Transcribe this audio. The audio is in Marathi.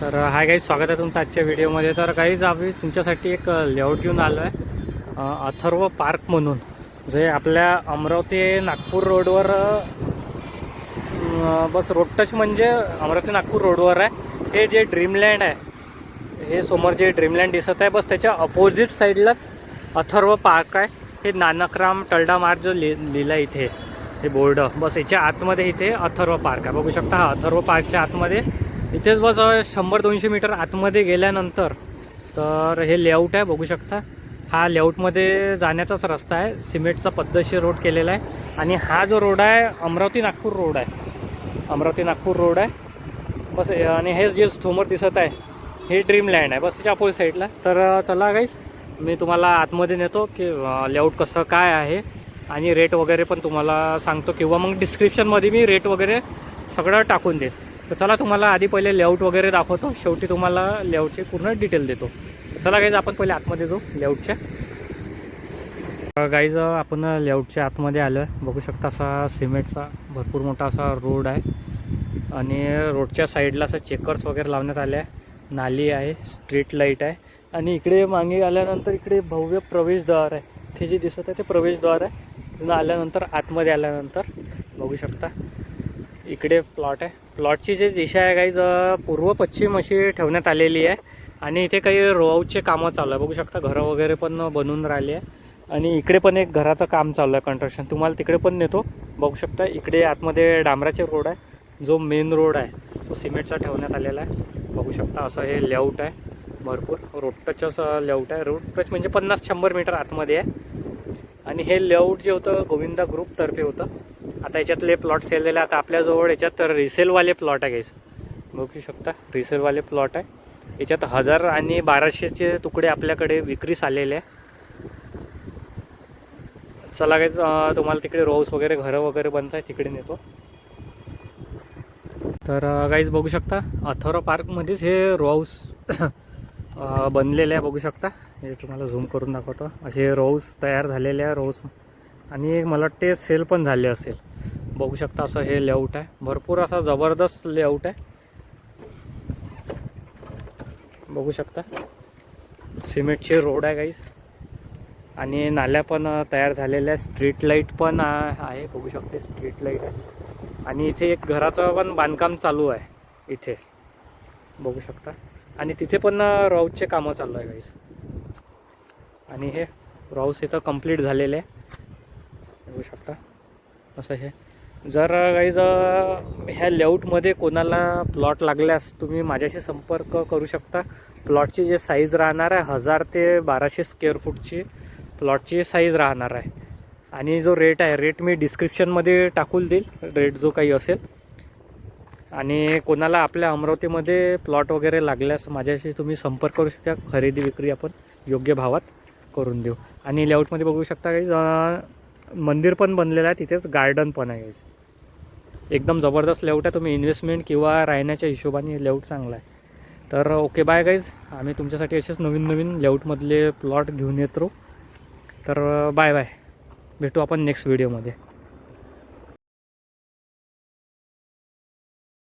तर हाय काही स्वागत आहे तुमचं आजच्या व्हिडिओमध्ये. तर काहीच आम्ही तुमच्यासाठी एक लेआउट घेऊन आलो आहे. अथर्व पार्क म्हणून. जे आपल्या अमरावती नागपूर रोडवर बस रोड टच म्हणजे अमरावती नागपूर रोडवर आहे. हे जे ड्रीमलँड आहे हे समोर जे ड्रीमलँड दिसत आहे बस त्याच्या अपोजिट साईडलाच अथर्व पार्क आहे. हे नानकराम टलडा मार्ग जो लि लिहिला आहे इथे हे बोर्ड. बस याच्या आतमध्ये इथे अथर्व पार्क आहे. बघू शकता हा अथर्व पार्कच्या आतमध्ये इथेच बस शंभर दोनशे मीटर आतमध्ये गेल्यानंतर तर हे लेआउट आहे बघू शकता. हा लेआउटमध्ये जाण्याचाच रस्ता आहे. सिमेंटचा पद्धतशीर रोड केलेला आहे. आणि हा जो रोड आहे अमरावती नागपूर रोड आहे. अमरावती नागपूर रोड आहे. बस आणि हे जे समोर दिसत आहे हे ड्रीमलँड आहे. बस त्याच्या अपोजिट साईडला तर चला गाईस मी तुम्हाला आतमध्ये नेतो की लेआउट कसं काय आहे. आणि रेट वगैरे पण तुम्हाला सांगतो. किंवा मग डिस्क्रिप्शनमध्ये मी रेट वगैरे सगळं टाकून देईन. तर चला तुम्हाला आधी पहिले लेआउट वगैरे दाखवतो. शेवटी तुम्हाला लेआउटचे पूर्ण डिटेल देतो. चला गाईज आपण पहिले आतमध्ये जाऊ लेआउटच्या गाईज आपण लेआउटच्या आतमध्ये आलो आहे बघू शकता असा सिमेंटचा भरपूर मोठा असा रोड आहे. आणि रोडच्या साईडला असं चेकर्स वगैरे लावण्यात आले आहे. नाली आहे स्ट्रीट लाइट आहे. आणि इकडे मागे आल्यानंतर इकडे भव्य प्रवेशद्वार आहे. ते जे दिसत आहे ते प्रवेशद्वार आहे. आल्यानंतर आतमध्ये आल्यानंतर बघू शकता. इकडे प्लॉट आहे. प्लॉटची जी दिशा आहे काही पूर्व पश्चिम अशी ठेवण्यात आलेली आहे. आणि इथे काही रोआउटचे कामं चालू आहे. बघू शकता घरं वगैरे पण बनवून राहिली आहे. आणि इकडे पण एक घराचं काम चालू आहे कन्स्ट्रक्शन तुम्हाला तिकडे पण नेतो. बघू शकता इकडे आतमध्ये डांबराचे रोड आहे. जो मेन रोड आहे तो सिमेंटचा ठेवण्यात आलेला आहे. बघू शकता असं हे लेआउट आहे. भरपूर. रोड टचच लेआउट आहे. रोड टच म्हणजे पन्नास शंभर मीटर आतमध्ये आहे. आणि हे लेआउट जे होतं गोविंदा ग्रुपतर्फे होतं. आता याच्यातले प्लॉट सेल झाले. आता आपल्याजवळ याच्यात रिसेलवाले प्लॉट आहे गाईस बघू शकता रिसेलवाले प्लॉट आहे. याच्यात हजार आणि बाराशेचे तुकडे आपल्याकडे विक्रीस आलेले आहे. चला गाईज तुम्हाला तिकडे रोज वगैरे घरं वगैरे बनत आहे तिकडे नेतो. तर गाईज बघू शकता अथोरा पार्कमध्येच हे रोज बनलेले आहे बघू शकता. हे तुम्हाला झूम करून दाखवतो. असे रोज तयार झालेले आहे रोज आणि मला वाटते सेल पण झाले असेल. बघू शकता असं हे लेआउट आहे. भरपूर असा जबरदस्त लेआउट आहे. बघू शकता. सिमेंटचे रोड आहे काहीच आणि नाल्या पण तयार झालेल्या आहे स्ट्रीट लाइट पण आहे बघू शकते. स्ट्रीट लाइट आहे. आणि इथे एक घराचं पण बांधकाम चालू आहे. इथे. बघू शकता. आणि तिथे पण राऊसचे कामं चालू आहे गाईज आणि हे राऊस इथं कंप्लीट झालेले. आहे बघू शकता. असं हे. जर गाईज ह्या लेआउटमध्ये कोणाला प्लॉट लागल्यास तुम्ही माझ्याशी संपर्क करू शकता. प्लॉटची जे साईज राहणार आहे हजार ते बाराशे स्क्वेअर फूटची प्लॉटची साईज राहणार आहे. आणि जो रेट आहे रेट मी डिस्क्रिप्शनमध्ये टाकून देईल. रेट जो काही असेल. आणि कोणाला आपल्या अमरावतीमध्ये प्लॉट वगैरे लागल्यास माझ्याशी तुम्ही संपर्क करू शकता. खरेदी विक्री आपण योग्य भावात करून देऊ. आणि लेआउटमध्ये बघू शकता काही मंदिर पण बनलेलं आहे. तिथेच गार्डन पण आहे. एकदम जबरदस्त लेआउट आहे. तुम्ही इन्व्हेस्टमेंट किंवा राहण्याच्या हिशोबाने लेआउट चांगला आहे. तर ओके बाय गाईज आम्ही तुमच्यासाठी असेच नवीन नवीन लेआउटमधले प्लॉट घेऊन येत राहू. तर बाय बाय भेटू आपण नेक्स्ट व्हिडिओमध्ये